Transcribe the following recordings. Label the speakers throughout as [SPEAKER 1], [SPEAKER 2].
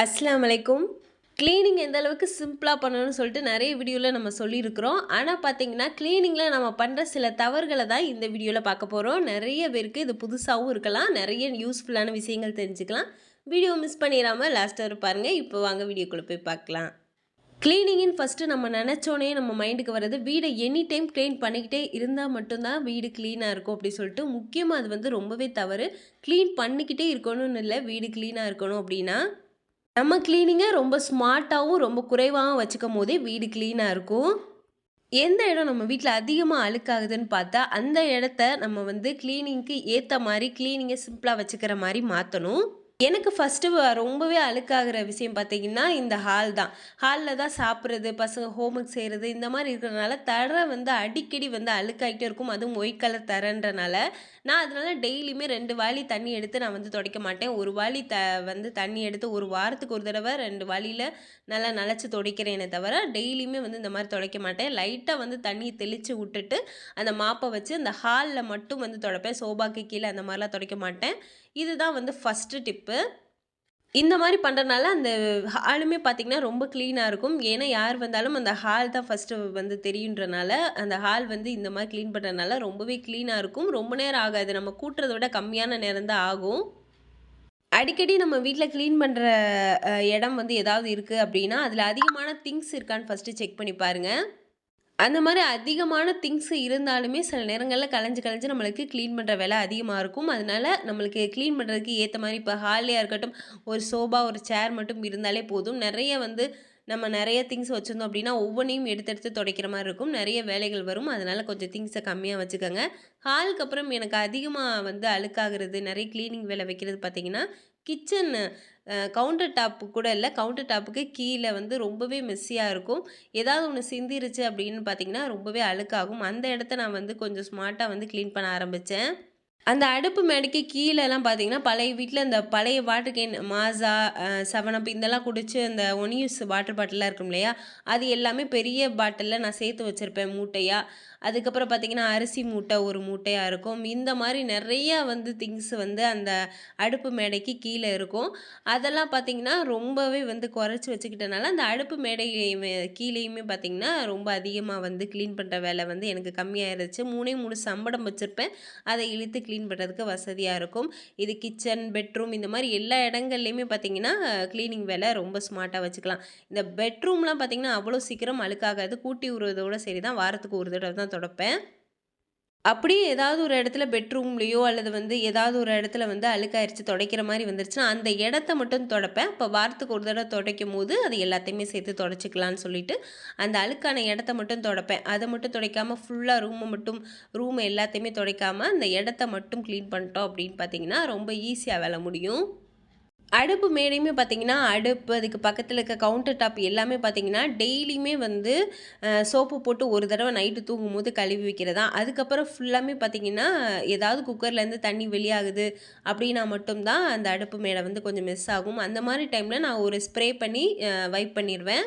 [SPEAKER 1] அஸ்லாம் வலைக்கும் க்ளீனிங் எந்த அளவுக்கு சிம்பிளாக பண்ணணும்னு சொல்லிட்டு நிறைய வீடியோவில் நம்ம சொல்லியிருக்கிறோம். ஆனால் பார்த்தீங்கன்னா க்ளீனிங்கில் நம்ம பண்ணுற சில தவறுகளை தான் இந்த வீடியோவில் பார்க்க போகிறோம் நிறைய பேருக்கு இது புதுசாகவும் இருக்கலாம். நிறைய யூஸ்ஃபுல்லான விஷயங்கள் தெரிஞ்சுக்கலாம். வீடியோ மிஸ் பண்ணிடாமல் லாஸ்ட்டாக பாருங்கள் இப்போ வாங்க வீடியோக்குள்ளே போய் பார்க்கலாம். க்ளீனிங்கின் ஃபஸ்ட்டு நம்ம நினச்சோன்னே நம்ம மைண்டுக்கு வர்றது வீடை எனி டைம் க்ளீன் பண்ணிக்கிட்டே இருந்தால் மட்டும்தான் வீடு க்ளீனாக இருக்கும் அப்படி சொல்லிட்டு முக்கியமாக அது வந்து ரொம்பவே தவறு. க்ளீன் பண்ணிக்கிட்டே இருக்கணும்னு இல்லை வீடு க்ளீனாக இருக்கணும் அப்படின்னா நம்ம க்ளீனிங்கை ரொம்ப ஸ்மார்ட்டாகவும் ரொம்ப குறைவாகவும் வச்சுக்கும் போதே வீடு க்ளீனாக இருக்கும். எந்த இடம் நம்ம வீட்டில் அதிகமாக அழுக்காகுதுன்னு பார்த்தா அந்த இடத்த நம்ம வந்து க்ளீனிங்க்கு ஏற்ற மாதிரி க்ளீனிங்கை சிம்பிளாக வச்சுக்கிற மாதிரி மாற்றணும் எனக்கு ஃபஸ்ட்டு ரொம்பவே அழுக்காகிற விஷயம் பார்த்தீங்கன்னா இந்த ஹால் தான். ஹாலில் தான் சாப்பிட்றது பசங்க ஹோம்ஒர்க் செய்கிறது இந்த மாதிரி இருக்கிறதுனால தரை வந்து அடிக்கடி வந்து அழுக்காகிட்டே இருக்கும். அதுவும் ஒயிட் கலர் தரன்றனால. நான் அதனால டெய்லியுமே ரெண்டு வாளி தண்ணி எடுத்து நான் வந்து துடைக்க மாட்டேன். ஒரு வாளி த வந்து தண்ணி எடுத்து ஒரு வாரத்துக்கு ஒரு தடவை ரெண்டு வாளியில் நல்லா நனைச்சி துடைக்கிறேனே தவிர டெய்லியுமே வந்து இந்த மாதிரி துடைக்க மாட்டேன். லைட்டாக வந்து தண்ணி தெளித்து விட்டுட்டு அந்த மாப்பை வச்சு அந்த ஹாலில் மட்டும் வந்து துடைப்பேன். சோபாக்கு கீழே அந்த மாதிரிலாம் துடைக்க மாட்டேன். இதுதான் வந்து ஃபஸ்ட்டு டிப்பு இந்த மாதிரி பண்ணுறனால அந்த ஹாலுமே பார்த்திங்கன்னா ரொம்ப க்ளீனாக இருக்கும். ஏன்னா யார் வந்தாலும் அந்த ஹால் தான் ஃபஸ்ட்டு வந்து தெரியுன்றனால அந்த ஹால் வந்து இந்த மாதிரி க்ளீன் பண்ணுறதுனால ரொம்பவே க்ளீனாக இருக்கும். ரொம்ப நேரம் ஆகாது. நம்ம கூட்டுறதை விட கம்மியான நேரம் தான் ஆகும். அடிக்கடி நம்ம வீட்டில் க்ளீன் பண்ணுற இடம் வந்து ஏதாவது இருக்குது அப்படின்னா அதில் அதிகமான திங்ஸ் இருக்கான்னு ஃபஸ்ட்டு செக் பண்ணி பாருங்கள் அந்த மாதிரி அதிகமான திங்ஸ் இருந்தாலுமே சில நேரங்களில் கலைஞ்சு கலைஞ்சு நம்மளுக்கு க்ளீன் பண்ணுற வேலை அதிகமாக இருக்கும். அதனால் நம்மளுக்கு க்ளீன் பண்ணுறதுக்கு ஏற்ற மாதிரி இப்போ ஹால்லையாக இருக்கட்டும் ஒரு சோபா ஒரு சேர் மட்டும் இருந்தாலே போதும். நிறைய வந்து நம்ம நிறைய திங்ஸ் வச்சுருந்தோம் அப்படின்னா ஒவ்வொன்றையும் எடுத்து எடுத்து துடைக்கிற மாதிரி இருக்கும். நிறைய வேலைகள் வரும். அதனால் கொஞ்சம் திங்ஸை கம்மியாக வச்சுக்கோங்க. ஹாலுக்கு அப்புறம் எனக்கு அதிகமாக வந்து அழுக்காகிறது நிறைய க்ளீனிங் வேலை வைக்கிறது பார்த்திங்கன்னா கிச்சன் கவுண்டர் டாப்பு கூட இல்லை. கவுண்டர் டாப்புக்கு கீழே வந்து ரொம்பவே மெஸ்ஸியாக இருக்கும். ஏதாவது ஒன்று சிந்திருச்சு அப்படின்னு பார்த்தீங்கன்னா ரொம்பவே அழுக்காகும். அந்த இடத்த நான் வந்து கொஞ்சம் ஸ்மார்ட்டாக வந்து க்ளீன் பண்ண ஆரம்பித்தேன் அந்த அடுப்பு மேடைக்கு கீழேலாம் பார்த்தீங்கன்னா பழைய வீட்டில் இந்த பழைய வாட்டர் கேன் மாசா செவனப் இதெல்லாம் குடிச்சு அந்த ஒன் யூஸ் வாட்டர் பாட்டிலாம் இருக்கும் இல்லையா? அது எல்லாமே பெரிய பாட்டிலில் நான் சேர்த்து வச்சுருப்பேன் மூட்டையாக அதுக்கப்புறம் பார்த்திங்கன்னா அரிசி மூட்டை ஒரு மூட்டையாக இருக்கும். இந்த மாதிரி நிறையா வந்து திங்ஸ் வந்து அந்த அடுப்பு மேடைக்கு கீழே இருக்கும். அதெல்லாம் பார்த்திங்கன்னா ரொம்பவே வந்து குறைச்சி வச்சுக்கிட்டனால அந்த அடுப்பு மேடை கீழேயுமே பார்த்திங்கன்னா ரொம்ப அதிகமாக வந்து க்ளீன் பண்ணுற வேலை வந்து எனக்கு கம்மியாயிருச்சு. மூணே மூணு சம்படம் வச்சுருப்பேன். அதை இழுத்து க்ளீன் பண்ணுறதுக்கு வசதியாக இருக்கும். இது கிச்சன் பெட்ரூம் இந்த மாதிரி எல்லா இடங்கள்லையுமே பார்த்தீங்கன்னா க்ளீனிங் வேலை ரொம்ப ஸ்மார்ட்டாக வச்சுக்கலாம். இந்த பெட்ரூம்லாம் பார்த்திங்கன்னா அவ்வளோ சீக்கிரம் அழுக்காகாது. கூட்டி விடுறதோட சரி தான் வாரத்துக்கு ஒரு தடவை தான் தொடப்பேன். அப்படியே ஏதாவது ஒரு இடத்துல பெட்ரூம்லேயோ அல்லது வந்து ஏதாவது ஒரு இடத்துல வந்து அழுக்காயிருச்சு துடைக்கிற மாதிரி வந்துருச்சுன்னா அந்த இடத்த மட்டும் தொடப்பேன். இப்போ வாரத்துக்கு ஒரு தடவை துடைக்கும் போது அது எல்லாத்தையுமே சேர்த்து தொடச்சிக்கலான்னு சொல்லிட்டு அந்த அழுக்கான இடத்த மட்டும் தொடப்பேன். அதை மட்டும் துடைக்காமல் ஃபுல்லாக ரூமை மட்டும் ரூமை எல்லாத்தையுமே துடைக்காமல் அந்த இடத்த மட்டும் க்ளீன் பண்ணிட்டோம் அப்படின்னு பார்த்தீங்கன்னா ரொம்ப ஈஸியாக வேலை முடியும். அடுப்பு மேடையுமே பார்த்திங்கன்னா அடுப்பு அதுக்கு பக்கத்தில் இருக்க கவுண்டர் டாப் எல்லாமே பார்த்திங்கன்னா டெய்லியுமே வந்து சோப்பு போட்டு ஒரு தடவை நைட்டு தூங்கும் போது கழுவி வைக்கிறதா. அதுக்கப்புறம் ஃபுல்லாமே பார்த்திங்கன்னா ஏதாவது குக்கர்லேருந்து தண்ணி வெளியாகுது அப்படின்னா மட்டும்தான் அந்த அடுப்பு மேடை வந்து கொஞ்சம் மிஸ் ஆகும். அந்த மாதிரி டைமில் நான் ஒரு ஸ்ப்ரே பண்ணி வைப் பண்ணிடுவேன்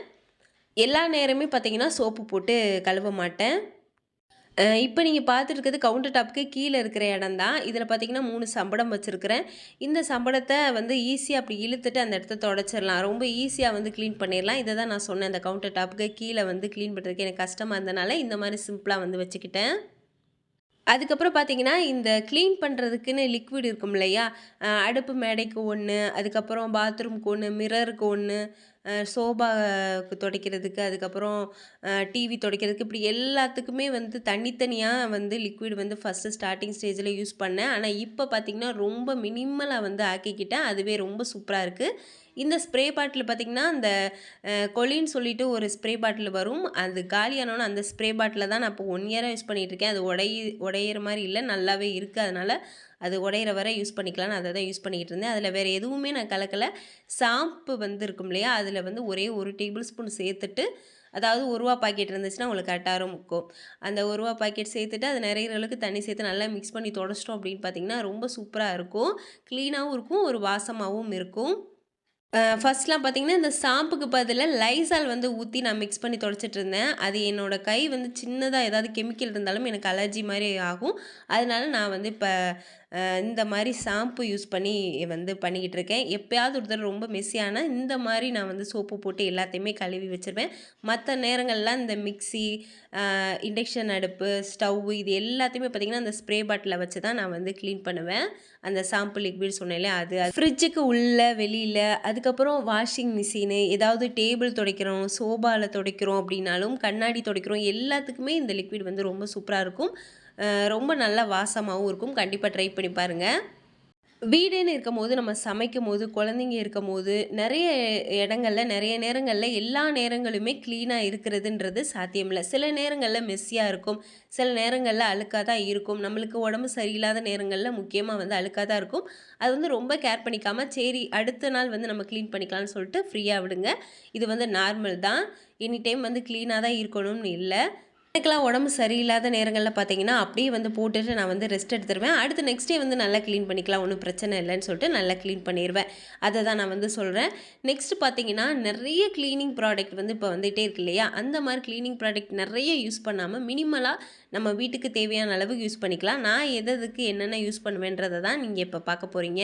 [SPEAKER 1] எல்லா நேரமே பார்த்திங்கன்னா சோப்பு போட்டு கழுவ மாட்டேன். இப்போ நீங்கள் பார்த்துருக்கிறது கவுண்டர் டாப்புக்கு கீழே இருக்கிற இடம் தான் இதில் பார்த்தீங்கன்னா மூணு சம்படம் வச்சுருக்கிறேன். இந்த சம்படத்தை வந்து ஈஸியாக அப்படி இழுத்துட்டு அந்த இடத்த தொடச்சிடலாம் ரொம்ப ஈஸியாக வந்து க்ளீன் பண்ணிடலாம் இதை தான் நான் சொன்னேன். அந்த கவுண்டர் டாப்புக்கு கீழே வந்து க்ளீன் பண்ணுறதுக்கு எனக்கு கஷ்டமாக இருந்தனால இந்த மாதிரி சிம்பிளாக வந்து வச்சுக்கிட்டேன். அதுக்கப்புறம் பார்த்தீங்கன்னா இந்த க்ளீன் பண்ணுறதுக்குன்னு லிக்விட் இருக்கும் இல்லையா? அடுப்பு மேடைக்கு ஒன்று அதுக்கப்புறம் பாத்ரூம்க்கு ஒன்று மிரருக்கு ஒன்று சோபா துடைக்கிறதுக்கு அதுக்கப்புறம் டிவி துடைக்கிறதுக்கு இப்படி எல்லாத்துக்குமே வந்து தனித்தனியாக வந்து லிக்விட் வந்து ஃபஸ்ட்டு ஸ்டார்டிங் ஸ்டேஜில் யூஸ் பண்ணேன். ஆனால் இப்போ பார்த்திங்கன்னா ரொம்ப மினிமலாக வந்து ஆக்கிக்கிட்டேன். அதுவே ரொம்ப சூப்பராக இருக்குது இந்த ஸ்ப்ரே பாட்டில் பார்த்திங்கன்னா அந்த கொலின்னு சொல்லிட்டு ஒரு ஸ்ப்ரே பாட்டில் வரும். அது காலியானோன்னு அந்த ஸ்ப்ரே பாட்டில் தான் நான் இப்போ ஒன் இயராக யூஸ் பண்ணிகிட்ருக்கேன் அது உடைய உடையிற மாதிரி இல்லை நல்லாவே இருக்குது அதனால் அது உடையிற வரை யூஸ் பண்ணிக்கலாம்னு அதை தான் யூஸ் பண்ணிக்கிட்டு இருந்தேன். அதில் வேறு எதுவுமே நான் கலக்கலை. சாம்பு வந்து இருக்கும் இல்லையா அதில் வந்து ஒரே ஒரு டேபிள் ஸ்பூன் சேர்த்துட்டு அதாவது ஒரு ரூபா பாக்கெட் இருந்துச்சுன்னா உங்களுக்கு கரெக்டாக இருக்கும் அந்த ஒரு ரூபா பாக்கெட் சேர்த்துட்டு அது நிறைய அளவுக்கு தண்ணி சேர்த்து நல்லா மிக்ஸ் பண்ணி தொடச்சிட்டோம் அப்படின்னு பார்த்தீங்கன்னா ரொம்ப சூப்பராக இருக்கும். க்ளீனாகவும் இருக்கும் ஒரு வாசமாகவும் இருக்கும். ஃபஸ்ட்லாம் பார்த்திங்கன்னா இந்த ஷாம்புக்கு பதிலாக லைசால் வந்து ஊற்றி நான் மிக்ஸ் பண்ணி தொடச்சிட்டு இருந்தேன். அது என்னோடய கை வந்து சின்னதாக ஏதாவது கெமிக்கல் இருந்தாலும் எனக்கு அலர்ஜி மாதிரி ஆகும். அதனால நான் வந்து இப்போ இந்த மாதிரி ஷாம்பு யூஸ் பண்ணி வந்து பண்ணிக்கிட்டு இருக்கேன். எப்போயாவது ஒரு தடவை ரொம்ப மெஸ்ஸியான இந்த மாதிரி நான் வந்து சோப்பு போட்டு எல்லாத்தையுமே கழுவி வச்சுருவேன். மற்ற நேரங்கள்லாம் இந்த மிக்ஸி இண்டக்ஷன் அடுப்பு ஸ்டவ் இது எல்லாத்தையுமே பார்த்திங்கன்னா அந்த ஸ்ப்ரே பாட்டிலில் வச்சு தான் நான் வந்து க்ளீன் பண்ணுவேன். அந்த ஷாம்பு லிக்விட் சொன்னேன்ல அது ஃப்ரிட்ஜுக்கு உள்ள வெளியில் அதுக்கப்புறம் வாஷிங் மிஷினு ஏதாவது டேபிள் துடைக்கிறோம் சோபாவில் துடைக்கிறோம் அப்படின்னாலும் கண்ணாடி துடைக்கிறோம் எல்லாத்துக்குமே இந்த லிக்விட் வந்து ரொம்ப சூப்பராக இருக்கும். ரொம்ப நல்ல வாசமாகவும் இருக்கும். கண்டிப்பாக ட்ரை பண்ணி பாருங்கள் வீடுன்னு இருக்கும் போது நம்ம சமைக்கும் போது குழந்தைங்க இருக்கும் போது நிறைய இடங்களில் நிறைய நேரங்களில் எல்லா நேரங்களுமே க்ளீனாக இருக்கிறதுன்றது சாத்தியமில்லை. சில நேரங்களில் மெஸ்ஸியாக இருக்கும். சில நேரங்களில் அழுக்காக தான் இருக்கும். நம்மளுக்கு உடம்பு சரியில்லாத நேரங்களில் முக்கியமாக வந்து அழுக்காக தான் இருக்கும். அது வந்து ரொம்ப கேர் பண்ணிக்காமல் சரி அடுத்த நாள் வந்து நம்ம க்ளீன் பண்ணிக்கலாம்னு சொல்லிட்டு ஃப்ரீயாக விடுங்க. இது வந்து நார்மல் தான். எனி டைம் வந்து க்ளீனாக தான் இருக்கணும்னு இல்லை. எனக்குலாம் உடம்பு சரியில்லாத நேரங்களில் பார்த்தீங்கன்னா அப்படியே வந்து போட்டுட்டு நான் வந்து ரெஸ்ட் எடுத்துருவேன். அடுத்து நெக்ஸ்ட் டே வந்து நல்லா க்ளீன் பண்ணிக்கலாம் ஒன்றும் பிரச்சனை இல்லைன்னு சொல்லிட்டு நல்லா க்ளீன் பண்ணிடுவேன் அதை தான் நான் வந்து சொல்கிறேன் நெக்ஸ்ட் பார்த்தீங்கன்னா நிறைய க்ளீனிங் ப்ராடக்ட் வந்து இப்போ வந்துகிட்டே இருக்கு இல்லையா? அந்த மாதிரி க்ளீனிங் ப்ராடக்ட் நிறைய யூஸ் பண்ணாமல் மினிமலாக நம்ம வீட்டுக்கு தேவையான அளவுக்கு யூஸ் பண்ணிக்கலாம். நான் எது எதுக்கு என்னென்ன யூஸ் பண்ணுவேன்றதை தான் நீங்கள் இப்போ பார்க்க போகிறீங்க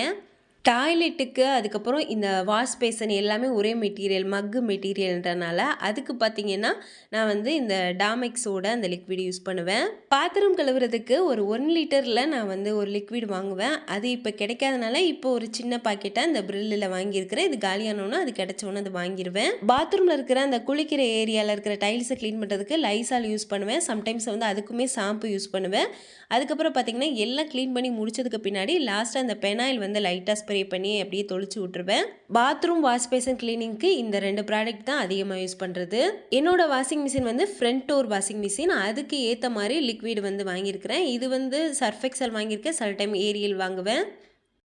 [SPEAKER 1] டாய்லெட்டுக்கு அதுக்கப்புறம் இந்த வாஷ் பேசன் எல்லாமே ஒரே மெட்டீரியல் மக்கு மெட்டீரியல்ன்றனால அதுக்கு பார்த்தீங்கன்னா நான் வந்து இந்த டாமெக்ஸோட அந்த லிக்விட் யூஸ் பண்ணுவேன். பாத்திரம் கழுவுறதுக்கு ஒரு ஒன் லிட்டரில் நான் வந்து ஒரு லிக்விட் வாங்குவேன். அது இப்போ கிடைக்காதனால இப்போ ஒரு சின்ன பாக்கெட்டாக இந்த ப்ரில்லில் வாங்கியிருக்கிறேன். இது காலியானோன்னா அது கிடைச்சோன்னு அது வாங்கிடுவேன் பாத்ரூமில் இருக்கிற அந்த குளிக்கிற ஏரியாவில் இருக்கிற டைல்ஸை க்ளீன் பண்ணுறதுக்கு லைசால் யூஸ் பண்ணுவேன். சம்டைம்ஸ் வந்து அதுக்குமே ஷாம்பு யூஸ் பண்ணுவேன். அதுக்கப்புறம் பார்த்தீங்கன்னா எல்லாம் க்ளீன் பண்ணி முடிச்சதுக்கு பின்னாடி லாஸ்ட்டாக அந்த பெனாயில் வந்து லைட்டாக ஸ்ப்ரே பண்ணி அப்படியே தொளிச்சு விட்டுருவேன். பாத்ரூம் வாஷ் பேசன் கிளீனிங்க்கு இந்த ரெண்டு ப்ராடக்ட் தான் அதிகமாக யூஸ் பண்ணுறது என்னோட வாஷிங் மிஷின் வந்து ஃப்ரண்ட் டோர் வாஷிங் மிஷின் அதுக்கு ஏற்ற மாதிரி லிக்விட் வந்து வாங்கியிருக்கிறேன். இது வந்து சர்ஃபெக்சல் வாங்கியிருக்கேன். சில டைம் ஏரியல் வாங்குவேன்.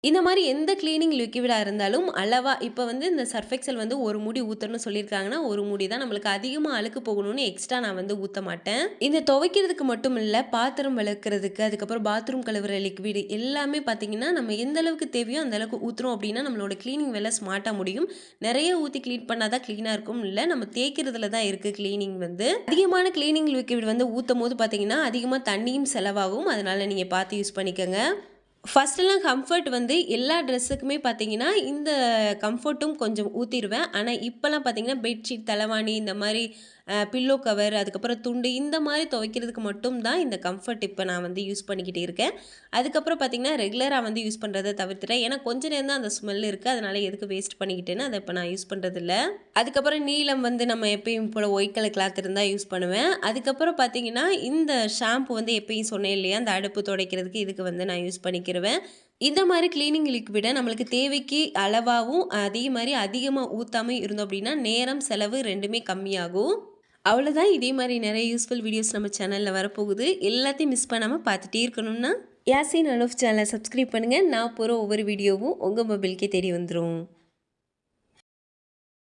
[SPEAKER 1] இந்த மாதிரி எந்த க்ளீனிங் லிக்விடாக இருந்தாலும் அளவாக இப்போ வந்து இந்த சர்ஃபெக்சல் வந்து ஒரு முடி ஊற்றணும்னு சொல்லியிருக்காங்கன்னா ஒரு முடி தான் நம்மளுக்கு அதிகமாக அழுக்கு போகணும்னு எக்ஸ்ட்ரா நான் வந்து ஊற்ற மாட்டேன். இந்த துவைக்கிறதுக்கு மட்டும் இல்லை பாத்திரம் விளக்குறதுக்கு அதுக்கப்புறம் பாத்ரூம் கழுவுற லிக்விடு எல்லாமே பார்த்தீங்கன்னா நம்ம எந்த அளவுக்கு தேவையோ அந்த அளவுக்கு ஊற்றுறோம் அப்படின்னா நம்மளோட க்ளீனிங் வேலை ஸ்மார்ட்டாக முடியும். நிறைய ஊற்றி க்ளீன் பண்ணால் தான் க்ளீனாக இருக்கும். இல்லை நம்ம தேய்க்கிறதுல தான் இருக்குது க்ளீனிங் வந்து. அதிகமான க்ளீனிங் லிக்விட் வந்து ஊற்றும் போது பார்த்தீங்கன்னா அதிகமாக தண்ணியும் செலவாகும். அதனால் நீங்கள் பார்த்து யூஸ் பண்ணிக்கோங்க. ஃபஸ்ட்டெல்லாம் கம்ஃபர்ட் வந்து எல்லா ட்ரெஸ்ஸுக்குமே பார்த்தீங்கன்னா இந்த கம்ஃபர்ட்டும் கொஞ்சம் ஊற்றிடுவேன் ஆனால் இப்போல்லாம் பார்த்தீங்கன்னா பெட்ஷீட் தலைவாணி இந்த மாதிரி பில்லோ கவர் அதுக்கப்புறம் துண்டு இந்த மாதிரி துவைக்கிறதுக்கு மட்டும் தான் இந்த கம்ஃபர்ட் இப்போ நான் வந்து யூஸ் பண்ணிக்கிட்டு இருக்கேன். அதுக்கப்புறம் பார்த்திங்கன்னா ரெகுலராக வந்து யூஸ் பண்ணுறதை தவிர்த்துட்டேன். ஏன்னா கொஞ்ச நேரம் தான் அந்த ஸ்மெல் இருக்குது அதனால் எதுக்கு வேஸ்ட் பண்ணிக்கிட்டேன்னு அதை இப்போ நான் யூஸ் பண்ணுறதில்ல அதுக்கப்புறம் நீளம் வந்து நம்ம எப்பயும் போல் ஒயிட் கலர் கிளாத் இருந்தால் யூஸ் பண்ணுவேன். அதுக்கப்புறம் பார்த்தீங்கன்னா இந்த ஷாம்பு வந்து எப்பயும் சொன்னேன் இல்லையா அந்த அடுப்பு துடைக்கிறதுக்கு இதுக்கு வந்து நான் யூஸ் பண்ணிக்கிருவேன். இந்த மாதிரி க்ளீனிங் லிக்விடை நம்மளுக்கு தேவைக்கு அளவாகவும் அதே மாதிரி அதிகமாக ஊற்றாமல் இருந்தோம் அப்படின்னா நேரம் செலவு ரெண்டுமே கம்மியாகும். அவ்வளோதான் இதே மாதிரி நிறைய யூஸ்ஃபுல் வீடியோஸ் நம்ம சேனலில் வரப்போகுது. எல்லாத்தையும் மிஸ் பண்ணாமல் பார்த்துட்டே இருக்கணும்னா யாசின் அனுஃப் சேனலை சப்ஸ்கிரைப் பண்ணுங்கள் நான் போகிற ஒவ்வொரு வீடியோவும் உங்கள் மொபைலுக்கே தேடி வந்துடும்